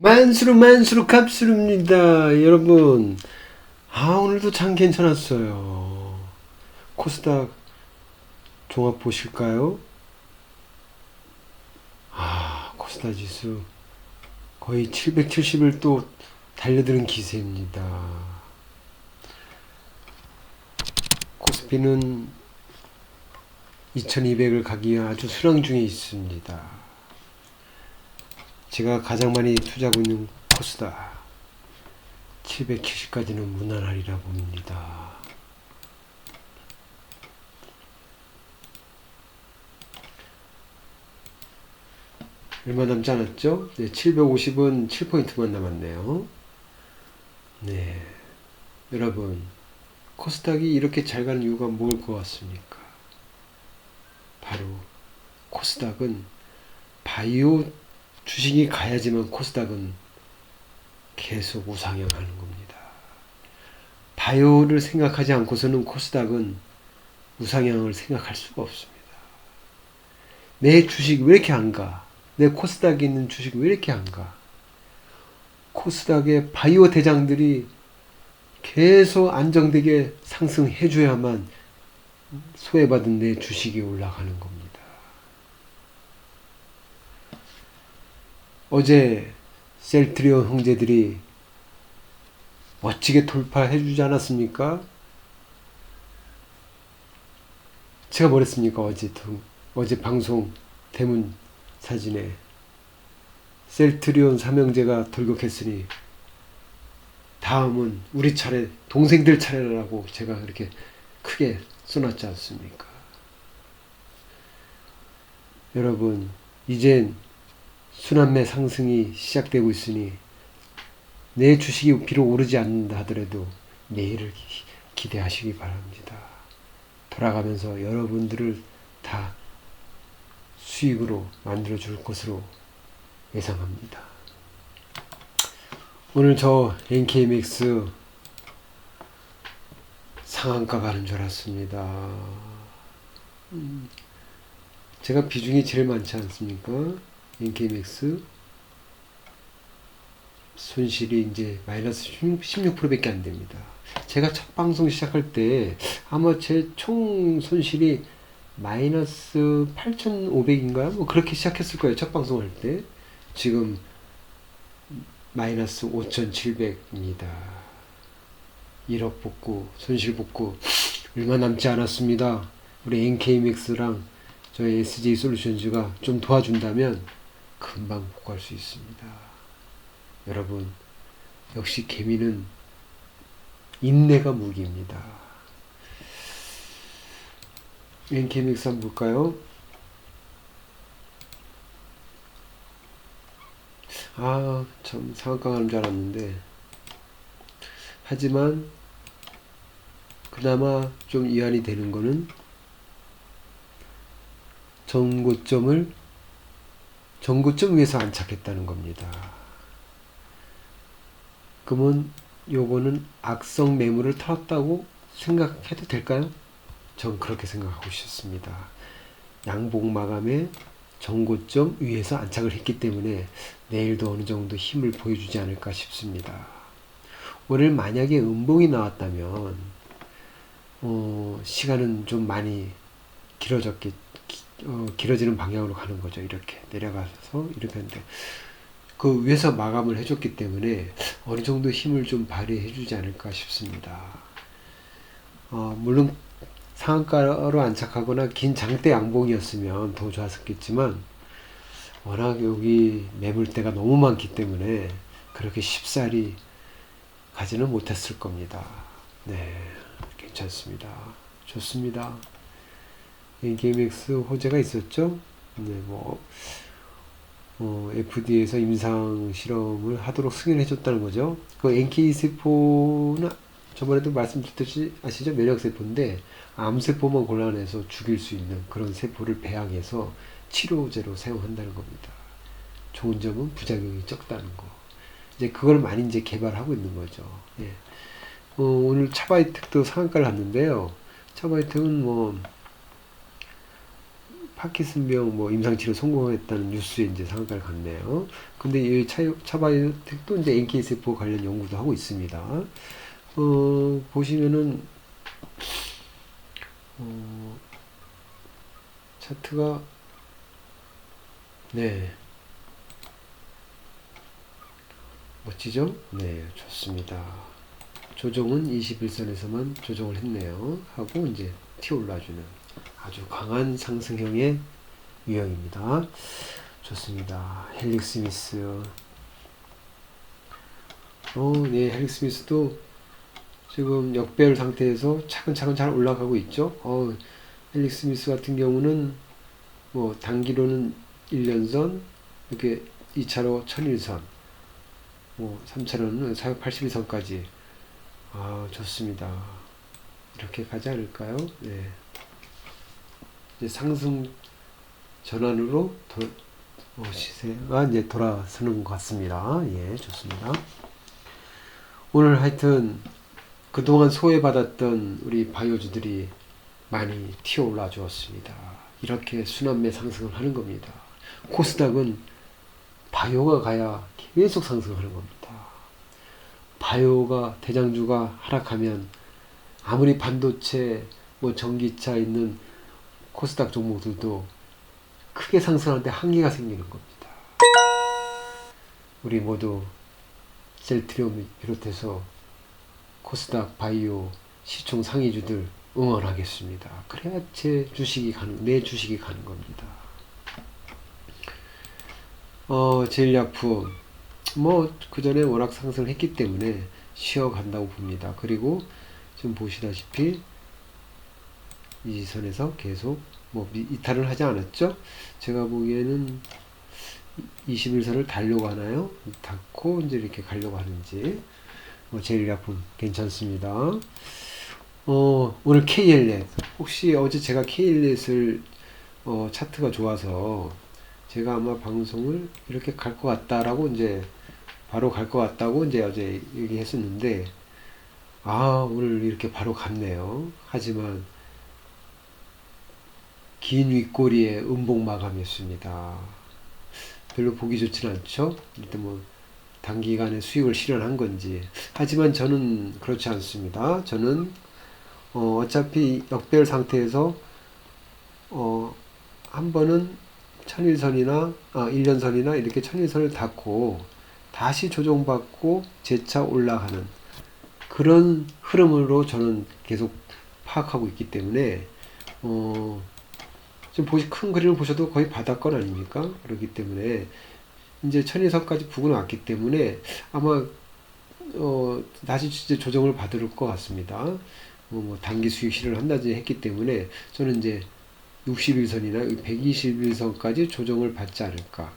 만수르 만수르 갑수르입니다. 여러분 아 오늘도 참 괜찮았어요. 코스닥 종합 보실까요? 아 코스닥 지수 거의 770을 또 달려드는 기세입니다. 코스피는 2200을 가기 위한 아주 수랑 중에 있습니다 제가 가장 많이 투자하고 있는 코스다. 770까지는 무난하리라 봅니다. 얼마 남지 않았죠? 네, 750은 7포인트만 남았네요. 네. 여러분, 코스닥이 이렇게 잘 가는 이유가 뭘 것 같습니까? 바로 코스닥은 바이오 주식이 가야지만 코스닥은 계속 우상향하는 겁니다. 바이오를 생각하지 않고서는 코스닥은 우상향을 생각할 수가 없습니다. 내 주식 왜 이렇게 안 가? 내 코스닥에 있는 주식 왜 이렇게 안 가? 코스닥의 바이오 대장들이 계속 안정되게 상승해줘야만 소외받은 내 주식이 올라가는 겁니다. 어제 셀트리온 형제들이 멋지게 돌파해 주지 않았습니까? 제가 뭐랬습니까? 어제, 어제 방송 대문 사진에 셀트리온 삼형제가 돌격했으니 다음은 우리 차례, 동생들 차례라고 제가 그렇게 크게 써놨지 않습니까? 여러분, 이젠 순환매 상승이 시작되고 있으니 내 주식이 비록 오르지 않는다 하더라도 내일을 기대하시기 바랍니다. 돌아가면서 여러분들을 다 수익으로 만들어 줄 것으로 예상합니다. 오늘 저 NKMX 상한가 가는 줄 알았습니다. 음, 제가 비중이 제일 많지 않습니까? 인케맥스 손실이 이제 마이너스 16%밖에 안 됩니다. 제가 첫 방송 시작할 때 아마 제 총 손실이 마이너스 8,500인가요? 뭐 그렇게 시작했을 거예요. 첫 방송할 때. 지금 마이너스 5,700입니다. 1억 복구, 손실 복구 얼마 남지 않았습니다. 우리 NKMX랑 저희 SJ 솔루션즈가 좀 도와준다면 금방 복구할 수 있습니다. 여러분, 역시 개미는 인내가 무기입니다. 엔케믹스 한번 볼까요? 아, 참 상한가 줄 알았는데 하지만 그나마 좀 이완이 되는 거는 전고점을 전고점 위에서 안착했다는 겁니다. 그러면 요거는 악성 매물을 털었다고 생각해도 될까요? 전 그렇게 생각하고 싶습니다. 양복 마감에 전고점 위에서 안착을 했기 때문에 내일도 어느 정도 힘을 보여주지 않을까 싶습니다. 오늘 만약에 음봉이 나왔다면 어, 시간은 좀 많이 길어졌겠 어, 길어지는 방향으로 가는 거죠. 이렇게 내려가서 이렇게 하는데 그 위에서 마감을 해줬기 때문에 어느 정도 힘을 좀 발휘해 주지 않을까 싶습니다. 어, 물론 상한가로 안착하거나 긴 장대 양봉이었으면 더 좋았었겠지만 워낙 여기 매물대가 너무 많기 때문에 그렇게 쉽사리 가지는 못했을 겁니다. 네, 괜찮습니다. 좋습니다. 게임엑스 호재가 있었죠. 네, 뭐 어, FDA에서 임상 실험을 하도록 승인해 줬다는 거죠. 그 NK 세포는 저번에도 말씀드렸듯이 아시죠? 면역 세포인데 암 세포만 골라내서 죽일 수 있는 그런 세포를 배양해서 치료제로 사용한다는 겁니다. 좋은 점은 부작용이 적다는 거. 이제 그걸 많이 이제 개발하고 있는 거죠. 예. 어, 오늘 차바이텍도 상한가를 갔는데요. 차바이텍은 뭐 파키슨병 뭐 임상치료 성공했다는 뉴스에 이제 상한가를 갔네요. 근데 이 차, 차바이오텍도 이제 NK세포 관련 연구도 하고 있습니다. 어, 보시면은, 어, 차트가, 네. 멋지죠? 네, 좋습니다. 조정은 21선에서만 조정을 했네요. 하고 이제 튀어 올라주는 아주 강한 상승형의 유형입니다. 좋습니다. 헬릭 스미스. 어, 네, 헬릭 스미스도 지금 역배열 상태에서 차근차근 잘 올라가고 있죠. 어, 헬릭 스미스 같은 경우는 뭐 단기로는 1년선, 이렇게 2차로 1001선, 뭐 3차로는 482선까지 아, 좋습니다. 이렇게 가지 않을까요? 네. 이제 상승 전환으로 도, 어, 시세가 이제 돌아서는 것 같습니다. 예, 좋습니다. 오늘 하여튼 그동안 소외받았던 우리 바이오주들이 많이 튀어 올라 주었습니다. 이렇게 순환매 상승을 하는 겁니다. 코스닥은 바이오가 가야 계속 상승하는 겁니다. 바이오가 대장주가 하락하면 아무리 반도체, 뭐 전기차 있는 코스닥 종목들도 크게 상승하는데 한계가 생기는 겁니다. 우리 모두 셀트리움 비롯해서 코스닥 바이오 시총 상위주들 응원하겠습니다. 그래야 제 주식이 가는, 내 주식이 가는 겁니다. 어, 제일약품, 뭐, 그 전에 워낙 상승을 했기 때문에 쉬어간다고 봅니다. 그리고 지금 보시다시피 이 선에서 계속 뭐 이탈을 하지 않았죠. 제가 보기에는 21선을 달려고 하나요? 닫고 이제 이렇게 가려고 하는지 뭐 제일 약품 괜찮습니다. 어, 오늘 KL넷 혹시 어제 제가 KL넷을 어, 차트가 좋아서 제가 아마 방송을 이렇게 갈 것 같다라고 이제 바로 갈 것 같다고 이제 어제 얘기했었는데 아 오늘 이렇게 바로 갔네요. 하지만 긴 윗꼬리의 음봉 마감이었습니다. 별로 보기 좋지는 않죠. 일단 뭐 단기간에 수익을 실현한 건지. 하지만 저는 그렇지 않습니다. 저는 어, 어차피 역별 상태에서 어, 한 번은 천일선이나 아, 1년선이나 이렇게 천일선을 닫고 다시 조정받고 재차 올라가는 그런 흐름으로 저는 계속 파악하고 있기 때문에 어, 지금 보시 큰 그림을 보셔도 거의 바닥권 아닙니까? 그렇기 때문에 이제 천일선까지 부근 왔기 때문에 아마 어, 다시 이제 조정을 받을 것 같습니다. 뭐, 뭐 단기 수익 실현을 한다지 했기 때문에 저는 이제 61선이나 121선까지 조정을 받지 않을까.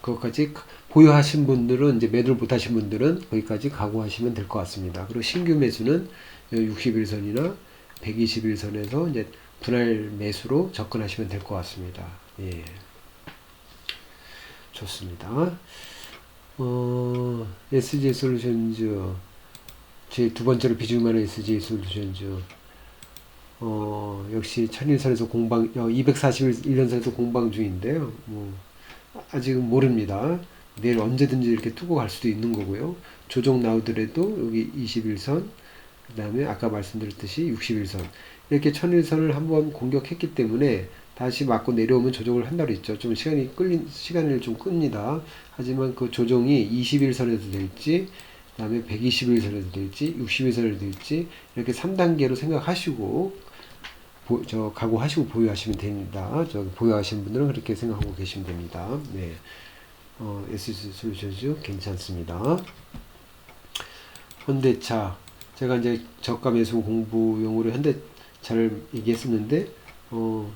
그것까지 보유하신 분들은 이제 매도를 못하신 분들은 거기까지 각오하시면 될 것 같습니다. 그리고 신규 매수는 61선이나 121선에서 이제 분할 매수로 접근하시면 될 것 같습니다. 예. 좋습니다. 어, SG 솔루션즈 제 두 번째로 비중이 많은 SG 솔루션즈 어, 역시 천일선에서 공방 어, 241년선에서 공방 중인데요. 뭐 아직은 모릅니다. 내일 언제든지 이렇게 두고 갈 수도 있는 거고요. 조정 나오더라도 여기 21선 그 다음에 아까 말씀드렸듯이 61선 이렇게 천일선을 한번 공격했기 때문에 다시 맞고 내려오면 조정을 한다고 했죠. 좀 시간이 끌린, 시간을 좀 끕니다. 하지만 그 조정이 21선에도 될지, 그 다음에 121선에도 될지, 61선에도 될지, 이렇게 3단계로 생각하시고, 보, 저, 각오하시고 보유하시면 됩니다. 저, 보유하시는 분들은 그렇게 생각하고 계시면 됩니다. 네. 어, SC 솔루션즈 괜찮습니다. 현대차. 제가 이제 저가 매수 공부용으로 현대 잘 얘기했었는데 어,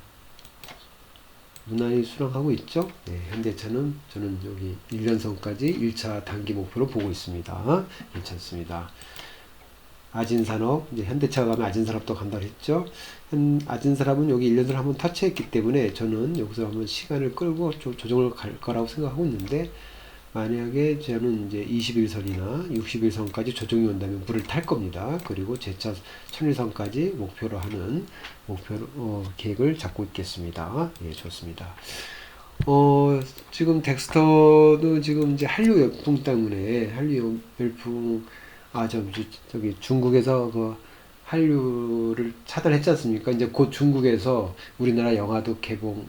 무난히 수락하고 있죠. 네, 현대차는 저는 여기 1년선까지 1차 단기 목표로 보고 있습니다. 괜찮습니다. 아진산업, 이제 현대차가 가면 아진산업도 간다고 했죠. 현, 아진산업은 여기 1년을 한번 터치했기 때문에 저는 여기서 한번 시간을 끌고 조, 조정을 갈 거라고 생각하고 있는데 만약에 저는 이제 21선이나 61선까지 조정이 온다면 물을 탈 겁니다. 그리고 제차 천일선까지 목표로 하는 목표 어, 계획을 잡고 있겠습니다. 예, 좋습니다. 어, 지금 덱스터도 지금 이제 한류 열풍 때문에 한류 열풍 아, 저, 저, 저기 중국에서 그 한류를 차단했지 않습니까? 이제 곧 중국에서 우리나라 영화도 개봉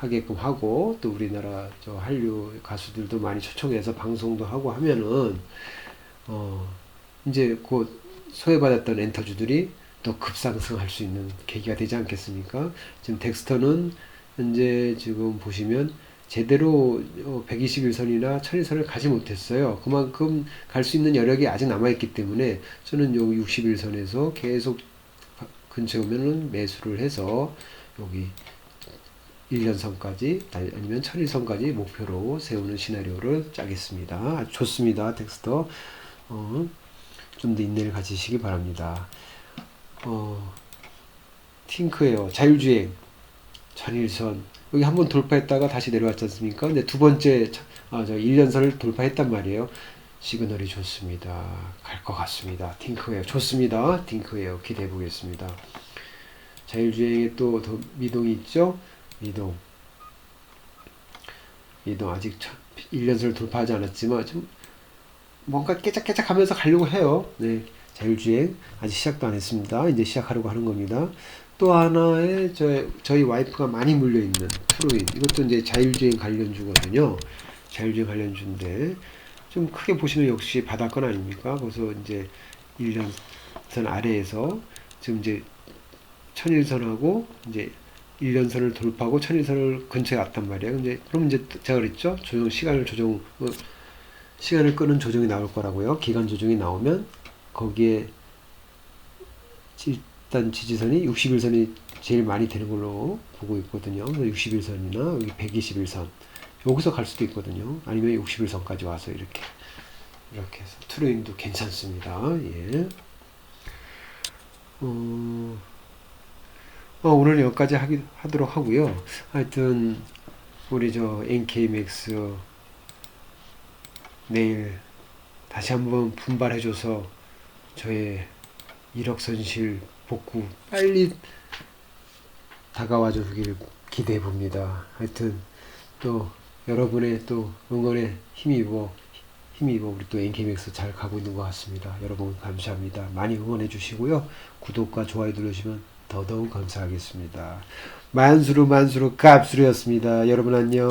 하게끔 하고 또 우리나라 저 한류 가수들도 많이 초청해서 방송도 하고 하면은 어, 이제 곧 소외받았던 엔터주들이 더 급상승할 수 있는 계기가 되지 않겠습니까? 지금 덱스터는 현재 지금 보시면 제대로 121선이나 1001선을 가지 못했어요. 그만큼 갈 수 있는 여력이 아직 남아있기 때문에 저는 요 61선에서 계속 근처에 오면은 매수를 해서 여기 1년선까지 아니면 1001선까지 목표로 세우는 시나리오를 짜겠습니다. 좋습니다. 텍스터. 어, 좀 더 인내를 가지시기 바랍니다. 어, 팅크에어 자율주행 전일선 여기 한 번 돌파했다가 다시 내려왔지 않습니까? 근데 두 번째 차- 아, 저 1년선을 돌파했단 말이에요. 시그널이 좋습니다. 갈 것 같습니다. 팅크웨어 좋습니다. 팅크웨어 기대해 보겠습니다. 자율주행에 또더 미동이 있죠? 미동. 미동 아직 1년선을 돌파하지 않았지만 좀 뭔가 깨작깨작 하면서 가려고 해요. 네. 자율주행 아직 시작도 안 했습니다. 이제 시작하려고 하는 겁니다. 또 하나의 저, 저희 와이프가 많이 물려있는 프로인 이것도 이제 자율주행 관련주거든요. 자율주행 관련주인데 좀 크게 보시면 역시 바닷건 아닙니까? 그래서 이제 1년선 아래에서 지금 이제 천일선하고 이제 1년선을 돌파하고 천일선을 근처에 왔단 말이에요. 이제 그럼 이제 제가 그랬죠. 조정 시간을 조정 어, 시간을 끄는 조정이 나올 거라고요. 기간 조정이 나오면 거기에 지- 일단 지지선이 61선이 제일 많이 되는 걸로 보고 있거든요. 61선이나 여기 121선 여기서 갈 수도 있거든요. 아니면 61선까지 와서 이렇게 이렇게 해서 트레인도 괜찮습니다. 예. 어, 어, 오늘 여기까지 하기, 하도록 하고요. 하여튼 우리 저 NK맥스 내일 다시 한번 분발해줘서 저의 1억 선실 복구 빨리 다가와 주기를 기대해 봅니다. 하여튼 또 여러분의 또 응원에 힘입어 힘입어 우리 또 NK맥스 잘 가고 있는 것 같습니다. 여러분 감사합니다. 많이 응원해 주시고요. 구독과 좋아요 눌러주시면 더더욱 감사하겠습니다. 만수로 만수로 값수로였습니다. 여러분 안녕.